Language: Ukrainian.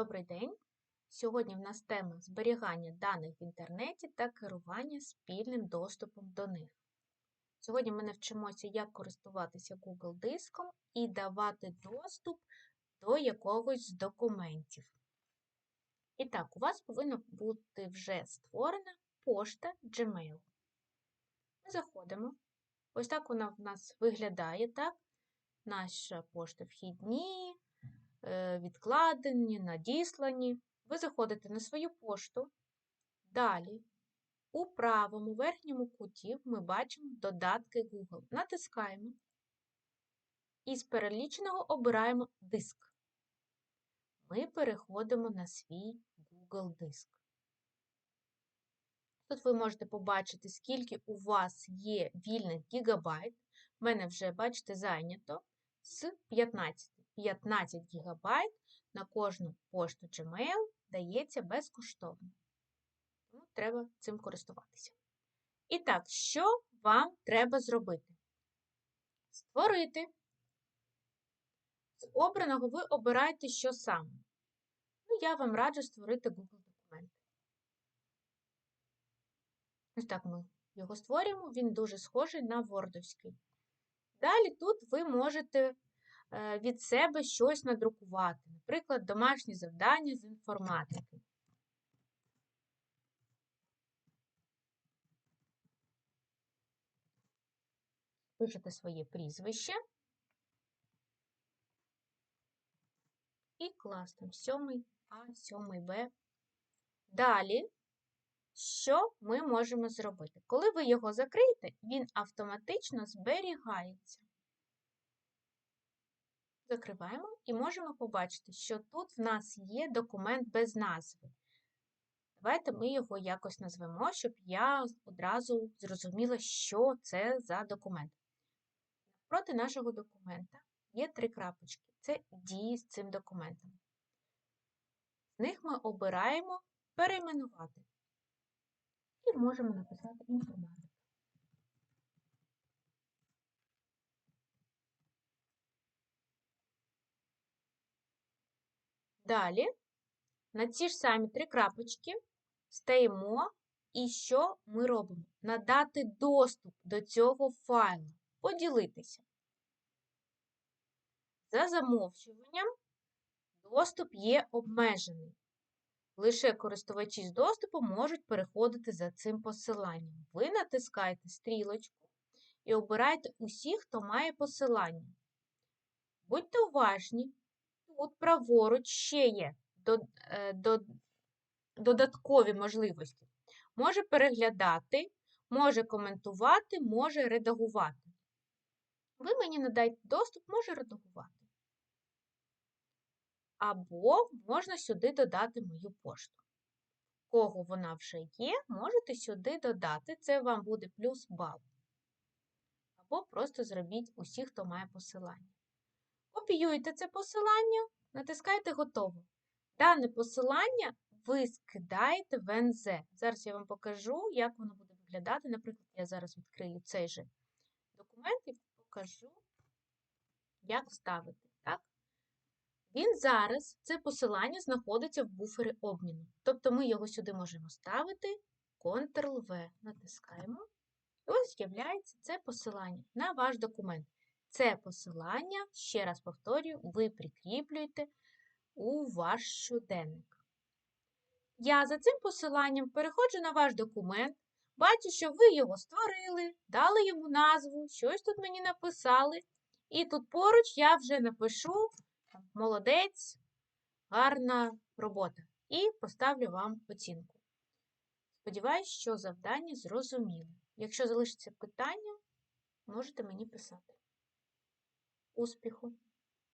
Добрий день! Сьогодні в нас тема зберігання даних в інтернеті та керування спільним доступом до них. Сьогодні ми навчимося, як користуватися Google диском і давати доступ до якогось з документів. І так, у вас повинна бути вже створена пошта Gmail. Ми заходимо. Ось так вона в нас виглядає, так? Наша пошта вхідні, відкладені, надіслані. Ви заходите на свою пошту. Далі, у правому верхньому куті ми бачимо додатки Google. Натискаємо. І з переліченого обираємо диск. Ми переходимо на свій Google диск. Тут ви можете побачити, скільки у вас є вільних гігабайт. У мене вже, бачите, зайнято з 15. 15 гігабайт на кожну пошту Gmail дається безкоштовно. Тому треба цим користуватися. І так, що вам треба зробити? Створити. З обраного ви обираєте, що саме. Ну, я вам раджу створити Google документи. Ось так ми його створюємо, він дуже схожий на Wordовський. Далі тут ви можете від себе щось надрукувати, наприклад, домашні завдання з інформатики. Пишете своє прізвище і клас там 7 А, 7 Б. Далі що ми можемо зробити? Коли ви його закриєте, він автоматично зберігається. Закриваємо і можемо побачити, що тут в нас є документ без назви. Давайте ми його якось назвемо, щоб я одразу зрозуміла, що це за документ. Проти нашого документа є три крапочки. Це дії з цим документом. З них ми обираємо перейменувати і можемо написати інформатика. Далі на ці ж самі три крапочки стаємо, і що ми робимо? Надати доступ до цього файлу, поділитися. За замовчуванням доступ є обмежений. Лише користувачі з доступу можуть переходити за цим посиланням. Ви натискаєте стрілочку і обираєте усіх, хто має посилання. Будьте уважні, тут праворуч ще є е, додаткові можливості. Може переглядати, може коментувати, може редагувати. Ви мені надайте доступ, може редагувати. Або можна сюди додати мою пошту. Кого вона вже є, можете сюди додати, це вам буде плюс бал. Або просто зробіть усі, хто має посилання. Копіюєте це посилання, натискаєте Готово. Дане посилання ви скидаєте в НЗ. Зараз я вам покажу, як воно буде виглядати. Наприклад, я зараз відкрию цей же документ і покажу, як ставити. Він зараз, це посилання знаходиться в буфері обміну. Тобто ми його сюди можемо ставити, Ctrl-V натискаємо. І ось з'являється це посилання на ваш документ. Це посилання, ще раз повторюю, ви прикріплюєте у ваш щоденник. Я за цим посиланням переходжу на ваш документ, бачу, що ви його створили, дали йому назву, щось тут мені написали. І тут поруч я вже напишу молодець, гарна робота. І поставлю вам оцінку. Сподіваюсь, що завдання зрозуміло. Якщо залишиться питання, можете мені писати. Успіху!